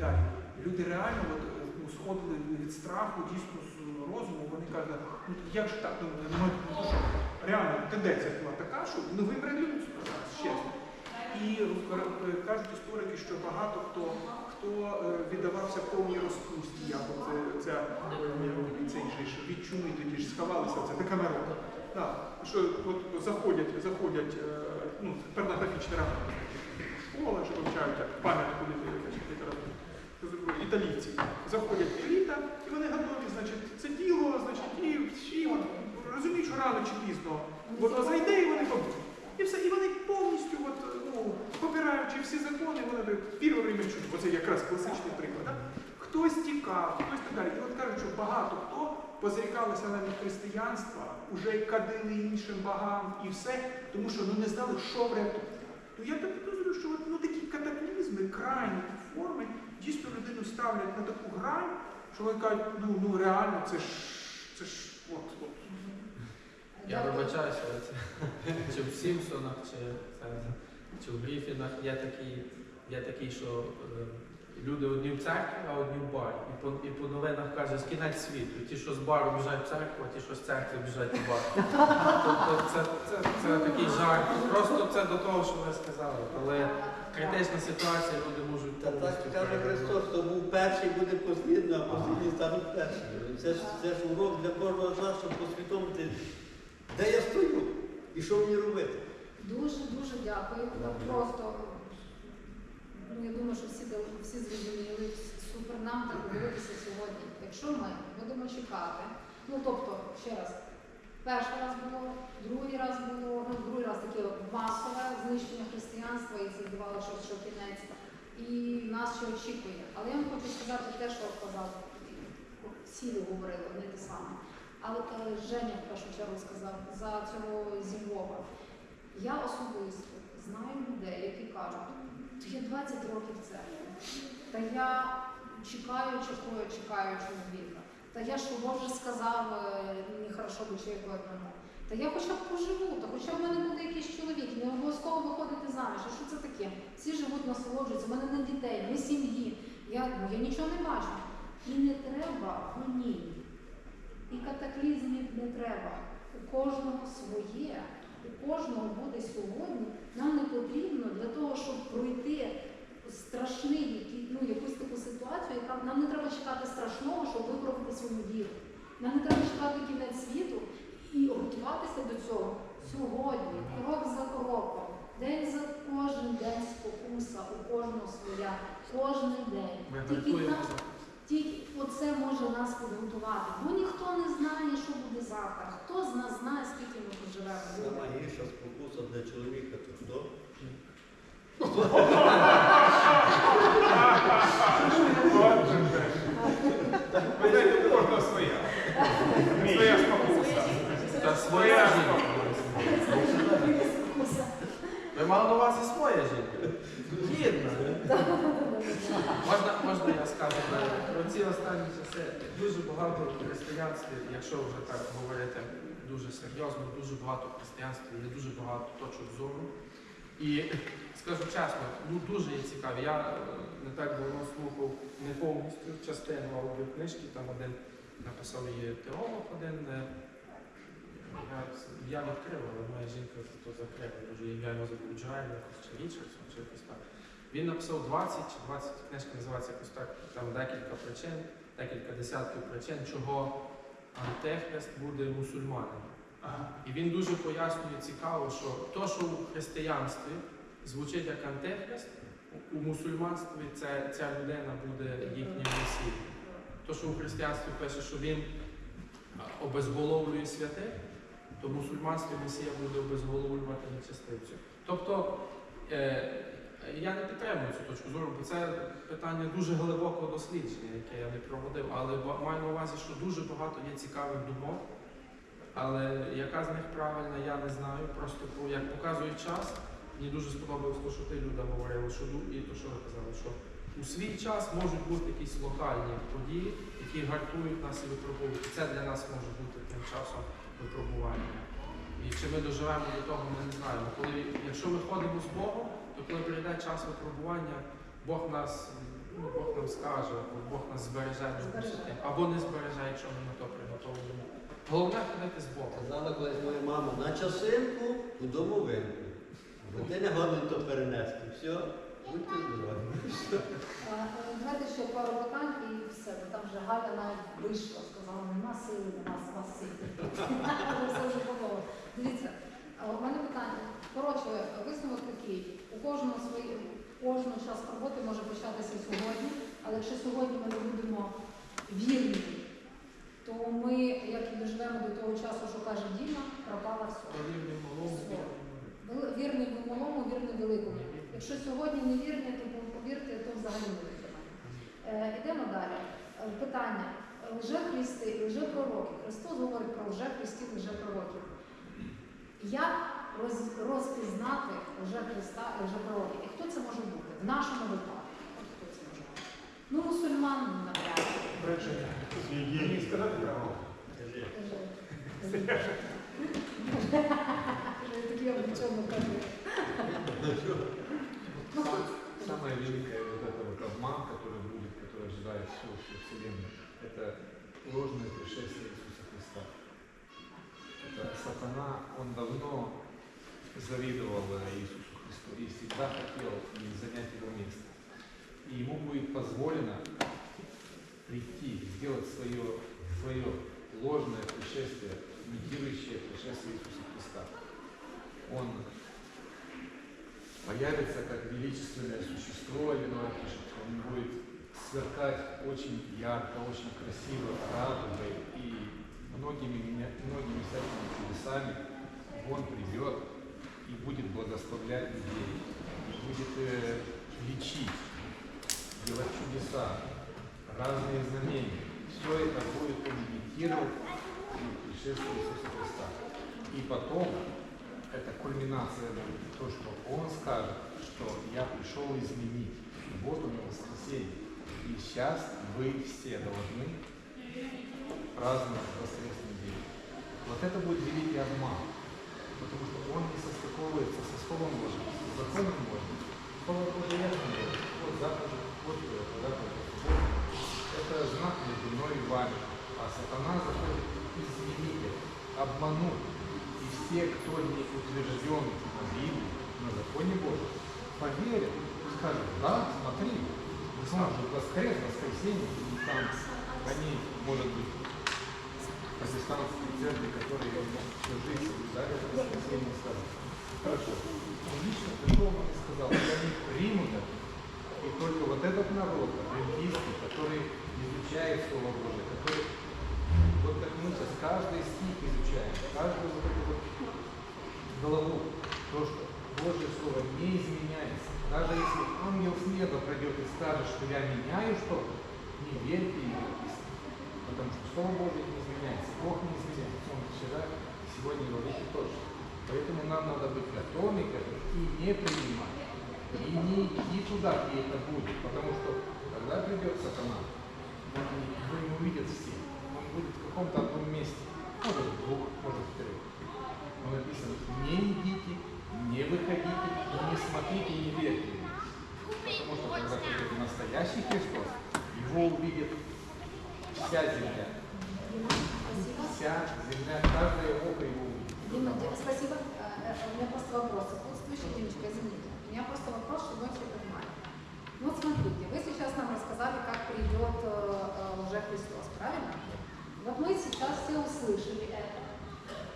далі. Люди реально от, е, ну, сходили від страху, дійсно з розуму. Вони кажуть, ну як же так? Ну, ну, ну, що, реально тенденція була така, що ну вимре людство чесно. І е, кажуть історики, що багато хто хто е, віддавався повній розпусті, як от е, ця цей же ж від чуми тоді ж сховалися, це Декамерон. Так, що от заходять, заходять ну, порнографічні рамки. Школа, що вивчають пам'ятку якась Італійці заходять еліта, і вони готові, значить, це діло, значить, і, і розуміють, що рано чи пізно воно зайде, і вони побудуть. І все, і вони повністю, от, ну, попираючи всі закони, вони перше время чуть, бо це якраз класичний приклад. Да? Хтось тікав, хтось так далі. І от кажуть, що багато хто позрікалися навіть християнства, уже кадили іншим богам і все, тому що ну, не знали, що врятувати. Ну я так підозрюю, що от, ну, такі катаклізми, крайні форми дійсно людину ставлять на таку грань, що вони кажуть, ну, ну реально, це ж, це ж от, от. Я вибачаюся, але це чи в Сімпсонах, чи, чи в Гріфінах є такий, є такий, що е, люди одні в церкві, а одні в барі. І по, і по новинах каже, скінець світу. Ті, що з бару біжать в церкву, а ті, що з церкви біжать в бар. Тобто це, це, це такий жарт. Просто це до того, що ви сказали. Коли критична ситуація, люди можуть Та так каже. Христос, хто був перший, буде послідним, а послідні стануть першими. Це ж, це ж урок для кожного з нас, щоб посвідомити, де я стою і що мені робити. Дуже дуже дякую. Просто ну я думаю, що всі всі зрозуміли. Супер нам так дивитися сьогодні. Якщо ми будемо чекати, ну тобто, ще раз, перший раз було, другий раз було, ну другий раз таке масове знищення християнства, і це здавалося, що, що кінець. І нас ще очікує. Але я вам хочу сказати те, що казав, всі говорили, одне те саме. Але Женя в першу чергу сказав за цього зімвова. Я особисто знаю людей, які кажуть, «Та я 20 років церкві, та я чекаю, чекаю, чекаю чоловіка. Та я що Бог вже сказав, е, мені хорошо би чоловіку одному. Та я хоча б поживу, та хоча в мене буде якийсь чоловік, не обов'язково виходити заміж. А що це таке? Всі живуть, насолоджуються, в мене не дітей, не сім'ї. Я, ну, я нічого не бачу. І не треба гонінь. І катаклізмів не треба. У кожного своє, у кожного буде сьогодні. Нам не потрібно для того, щоб пройти страшний, який- ну, якусь таку ситуацію, яка нам не треба чекати страшного, щоб виправити свою віру. Нам не треба чекати кінець світу і готуватися до цього сьогодні, крок за кроком. День за кожен день спокуса, у кожного своя, кожен день. Тільки гартуємо. тільки оце може нас підготувати. Бо ніхто не знає, що буде завтра. Хто з нас знає, скільки ми проживемо? Сама гірша спокуса для чоловіка, то хто? Ви знаєте, у кожного своя. Своя спокуса. Та своя жінка. Спокуса. Ви мали на увазі своя жінка? Гідна. Можна, можна я скажу е, про ці останні часи дуже багато в християнстві, якщо вже так говорити дуже серйозно, дуже багато в християнстві, є дуже багато точок зору. І скажу чесно, ну дуже є цікаві. Я е, не так давно слухав не повністю частину аудіокнижки, там один написав її теолог, один. Я, я відкрив, але моя жінка то закрила, може ім'я його заключає, якось чи Річардсон, чи якось так. Він написав 20 чи 20, книжка називається якось так, там декілька причин, декілька десятків причин, чого антихрист буде мусульманином. Ага. І він дуже пояснює цікаво, що то, що у християнстві звучить як антихрист, у- у мусульманстві це, ця людина буде їхнім месією. То, що у християнстві пише, що він обезголовлює святих, то в мусульманстві месія буде обезголовлювати нечистивців. Тобто е, я не підтримую цю точку зору, бо це питання дуже глибокого дослідження, яке я не проводив, але маю на увазі, що дуже багато є цікавих думок. Але яка з них правильна, я не знаю. Просто як показує час, мені дуже сподобалось те, що ти Люда говорила, що і те, що ви казали, що у свій час можуть бути якісь локальні події, які гартують нас і випробують. Це для нас може бути тим часом випробування. І чи ми доживемо до того, ми не знаємо. Коли, якщо ми ходимо з Богом, то коли прийде час випробування, Бог нас ну, Бог нам скаже, Бог нас збереже або не збереже, якщо ми на то приготовлені. Головне ходити з Богом. Казала колись моя мама, на часинку у домовинку. Бо ти не годен то перенести. Все, будьте здорові. Е, е, ще пару питань і все, бо там вже Галя навіть вийшла, сказала, нема сили, нема вас сили. Все вже було. Дивіться, у мене питання. Коротше, висновок такий. У кожного свої, кожного час роботи може початися сьогодні, але якщо сьогодні ми не будемо вірні, то ми, як і доживемо до того часу, що каже Діма, пропала все. Вірний малому, Вірний малому, вірний великому. Якщо сьогодні не вірні, то повірте, то взагалі не витримає. Е, Ідемо далі. Е, Питання. Лжехристи, лжепророки. Христос говорить про лжехристів, лжепророків. Як роз- розпізнати лжехриста і лжепророків? І хто це може бути? В нашому випадку. От хто це може бути? Ну, мусульман. Бречення. Мені сказати треба. Такі облечено кажуть. Сам- Самая великая вот эта вот обман, который будет, который ожидает всю, всю Вселенную, это ложное пришествие Иисуса Христа. Это сатана, он давно завидовал Иисусу Христу и всегда хотел занять его место. И ему будет позволено прийти, сделать свое, свое ложное пришествие, имитирующее пришествие Иисуса Христа. Он появится как величественное существо, Ленуар пишет, он будет сверкать очень ярко, очень красиво, радугой и многими, многими всякими чудесами. Он придет и будет благословлять людей, и будет э, лечить, делать чудеса, разные знамения. Все это будет он имитировать пришествие Иисуса Христа. И потом это кульминация будет, то, что он скажет, что я пришел изменить субботу на воскресенье. И сейчас вы все должны праздновать воскресный день. Вот это будет великий обман, потому что он не состыковывается со Словом Божьим, с законом Божьим. Слово Божье ясно говорит, вот заповедь, вот заповедь, вот. Это знак между мной и вами. А сатана заходит изменить обмануть. Все, кто не утвержден на Библии, на законе Божьем, поверят, скажут, да, смотри, он же воскрес, воскресенье, и там они, может быть, протестантские церкви, которые всю жизнь соблюдали воскресенье, скажут, хорошо, он лично пришел и сказал, я не приму и только вот этот народ, адвентисты, который изучает Слово Божие, который, вот как мы сейчас каждый стих изучаем, каждую голову, то, что Божье Слово не изменяется. Даже если ангел с неба пройдет и скажет, что я меняю что-то, не верьте ему. Потому что Слово Божье не изменяется. Бог не изменяется. Он вчера, сегодня, во веки же. Поэтому нам надо быть готовыми к этому и не принимать. И не идти туда, где это будет. Потому что когда придет сатана, он его не увидят все. Он будет в каком-то одном месте. Может в двух, может в трех. Но написано, не идите, не выходите, и не смотрите, и не верьте. Потому что когда придет настоящий Христос, его увидит вся земля. Вся земля, каждое око его увидит. Спасибо. Э, У меня просто вопрос. Вот слышите, Димочка, извините. У меня просто вопрос, чтобы мы все понимали. Ну вот смотрите, вы сейчас нам рассказали, как придет э, э, уже Христос, правильно? Вот мы сейчас все услышали это.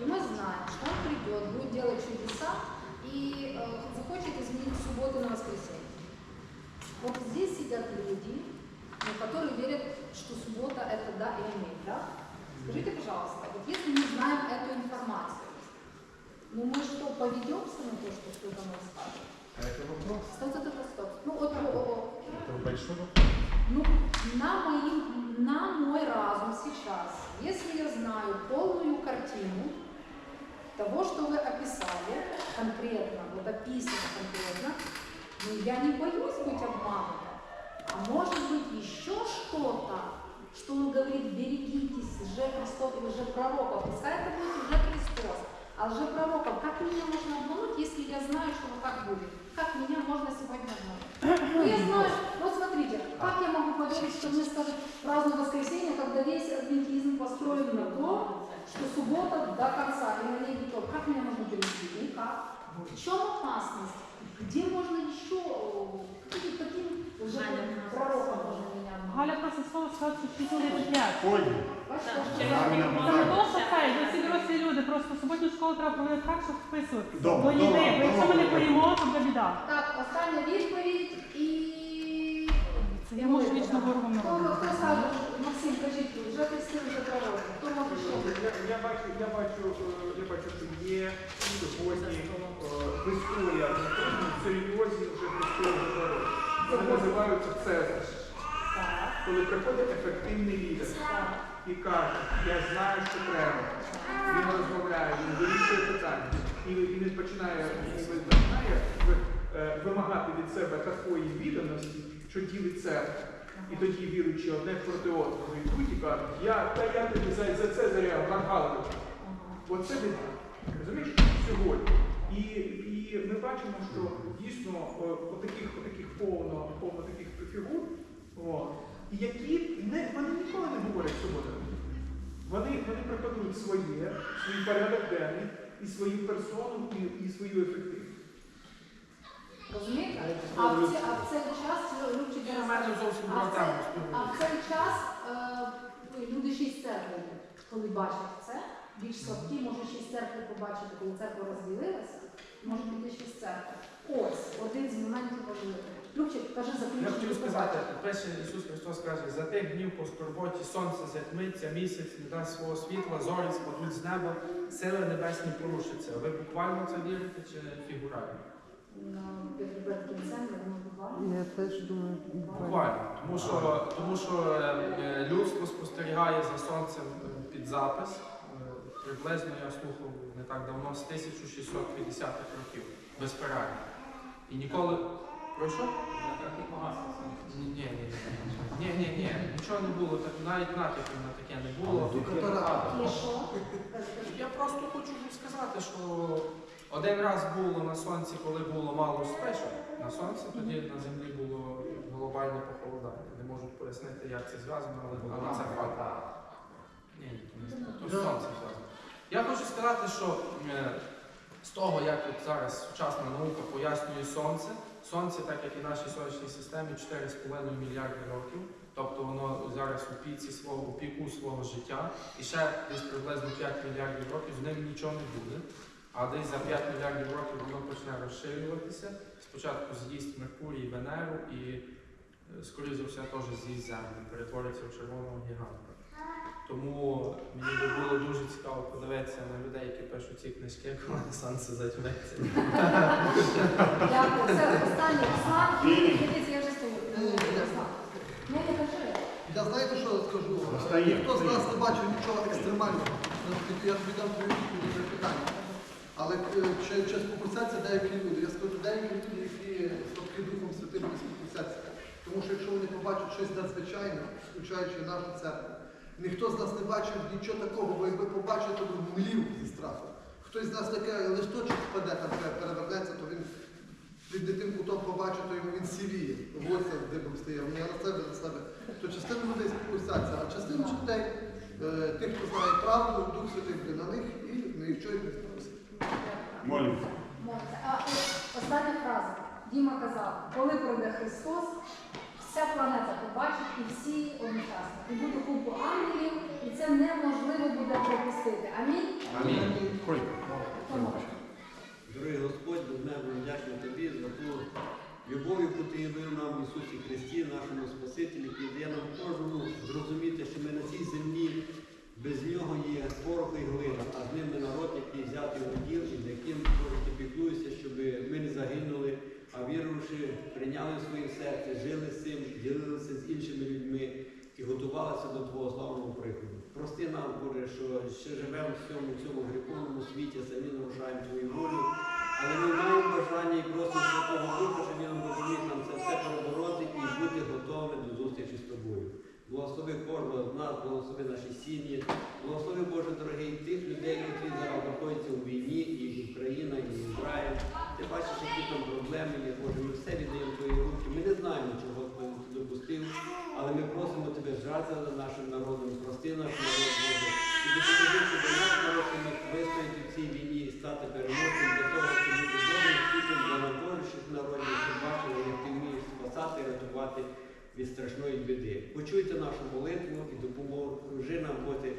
И мы знаем, что Он придет, будет делать чудеса и э, захочет изменить субботу на воскресенье. Вот здесь сидят люди, ну, которые верят, что суббота это да и аминь, да? Скажите, пожалуйста, вот если мы знаем эту информацию, ну мы что, поведемся на то, что кто-то нам скажет? А это вопрос. Стоп, стоп, стоп, стоп. Ну вот, о, о. Это большой вопрос. Ну, на, моим, на мой разум сейчас, если я знаю полную картину того, что вы описали конкретно, вот описано конкретно, ну, я не боюсь быть обманута. А может быть еще что-то, что он говорит, берегитесь лжехристов и лжепророков. Пускай это будет лжехристос. А лжепророков, как меня можно обмануть, если я знаю, что вот так будет? Как меня можно сегодня обмануть? Ну, я знаю, вот смотрите, как говорить, что мы скажем, празднуем воскресенье, когда весь адвентизм построен на том, что суббота до конца, и на ней никто. Как меня можно довести? Никак. В чем опасность? Где можно еще, э, каким, каким пророком можно меня обмануть? Галя просить слово сказати, що всі люди п'ять. Бачите, що Це не то, що це, ви дорослі люди, просто суботню школу треба проводити так, щоб вписувати. Добре, Бо добре, бо якщо ми не поїмо, то буде біда. Так, остання відповідь і... Це я можу вічно ворогом Хто, хто скаже, Максим, кажіть, Я, бачу, я бачу, е, я бачу, що є сьогодні е, серйозні вже христові дороги. Це називаються Цезар. Коли приходить ефективний лідер і каже, я знаю, що треба. Він розмовляє, він вирішує питання. І, він починає, він починає ви- е, вимагати від себе такої відданості, що ділить церкву. І тоді віруючи одне проти одного йдуть і кажуть, я, та я тобі за, за це заряв, Гангалович. Оце біда. Розумієш, сьогодні. І, і ми бачимо, що дійсно о, отаких, отаких повно, повно таких фігур, о, які не, вони ніколи не говорять суботи. Вони, вони пропонують своє, свій порядок денний, і свою персону, і, і свою ефективність. Розумієте? А в, ці- а в цей час, мене зовсім А в цей- А в цей час е, люди шість церкви, коли бачать це, більш слабкі, може шість церкви побачити, коли церква розділилася, може піти шість церкви. Ось один з моментів важливих. Любчик, кажи Я заключення. хотів сказати, перше Ісус Христос каже, за тих днів по скорботі сонце затьмиться, місяць не дасть свого світла, зорі спадуть з неба, сили небесні порушаться. Ви буквально це вірите чи фігурально? Я буквально. Теж думаю, Буквально. Тому що, тому що е, е, людство спостерігає за сонцем е, під запис. Е, Приблизно я слухав не так давно з 1650-х років, безперервно. І ніколи. Про що? Ні, ні, ні, ні, ні, ні, нічого не було, так навіть натяків на таке не було. Я просто хочу сказати, що один раз було на сонці, коли було мало спешок. На сонці тоді на землі було глобальне похолодання. Не можу пояснити, як це зв'язано, але, це факт. Ні, ні, то то зв'язано. Я хочу сказати, що е, з того, як от зараз сучасна наука пояснює сонце, сонце, так як і нашій сонячній системі, 4,5 мільярди років. Тобто воно зараз у піці свого у піку свого життя, і ще десь приблизно 5 мільярдів років з ним нічого не буде. А десь за 5 мільярдів років воно почне розширюватися. Спочатку з'їсть Меркурій, Венеру і, е, скоріше за все, теж з'їсть Землю, перетвориться в червоного гіганта. Тому мені би було дуже цікаво подивитися на людей, які пишуть ці книжки, коли сонце затьметься. Дякую. Це останній Руслан. Дивіться, я вже стою. Ну, не кажи. Я знаєте, що скажу? Остає. Ніхто з нас не бачив нічого екстремального. Я тобі дам твою відповідь на питання. Але е, чи, чи спокусяться деякі люди? Я скажу, деякі люди, які слабкі Духом Святим, не спокусяться. Тому що якщо вони побачать щось надзвичайне, включаючи нашу церкву, ніхто з нас не бачив нічого такого, бо якби побачив, то б млів зі страху. Хтось з нас таке листочок впаде, там перевернеться, то він під тим кутом побачить, то йому він сівіє, волосся дибом стає, я на себе на себе. То частина людей спокусяться, а частина людей, е, тих, хто знає правду, Дух Святий буде на них і нічого їх не спокусить. Молимося. А от остання фраза. Діма казав, коли прийде Христос, вся планета побачить і всі одночасно. І буде купу ангелів, і це неможливо буде пропустити. Амінь. Амінь. Дорогий Господь, безмежно вдячний тобі за ту любов, яку ти явив нам в Ісусі Христі, нашому Спасителі, який дає нам кожному зрозуміти, що ми на цій землі без нього є порох і глина, а з ним ми народ, який взятий в уділ і за яким Боже, ти піклуєшся, щоб ми не загинули, а вірувавши, прийняли в своє серце, жили з цим, ділилися з іншими людьми і готувалися до Твого славного приходу. Прости нам, Боже, що ще живемо в цьому, цьому гріховному світі, самі нарушаємо Твою волю, але ми маємо бажання і просимо Святого Духа, щоб він допоміг нам це все перебороти і бути готовими до зустрічі з тобою. Благослови кожного з нас, благослови наші сім'ї, благослови Боже дорогий тих людей, які зараз знаходяться у війні, і Україна, і Ізраїль. Ти бачиш, які там проблеми є, Боже, ми все віддаємо в твої руки. Ми не знаємо, чого Господь ти допустив, але ми жертва за нашим народом, прости наш народ Боже. І допоможи, щоб наш народ міг вистояти в цій війні і стати переможцем для того, щоб бути добрим світом для найбожчих народів, щоб бачили, як ти вмієш спасати, рятувати від страшної біди. Почуйте нашу молитву і допоможи нам бути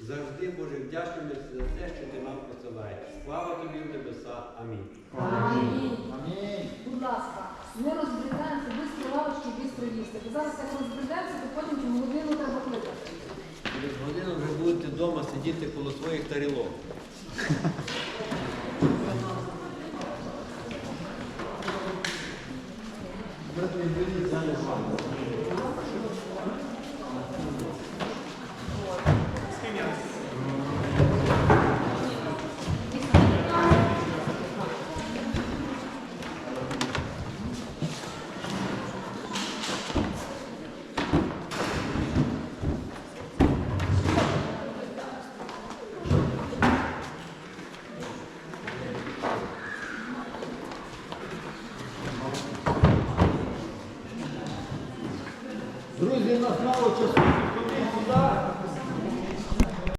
завжди Боже вдячними за те, що ти нам посилаєш. Слава тобі в небеса. Амінь. Амінь. Будь ласка, не розберігаємося, бистро лавочки, бистро їсти. Зараз як розберемо, то потім через годину треба кликати. Через годину вже будете вдома сидіти коло своїх тарілок.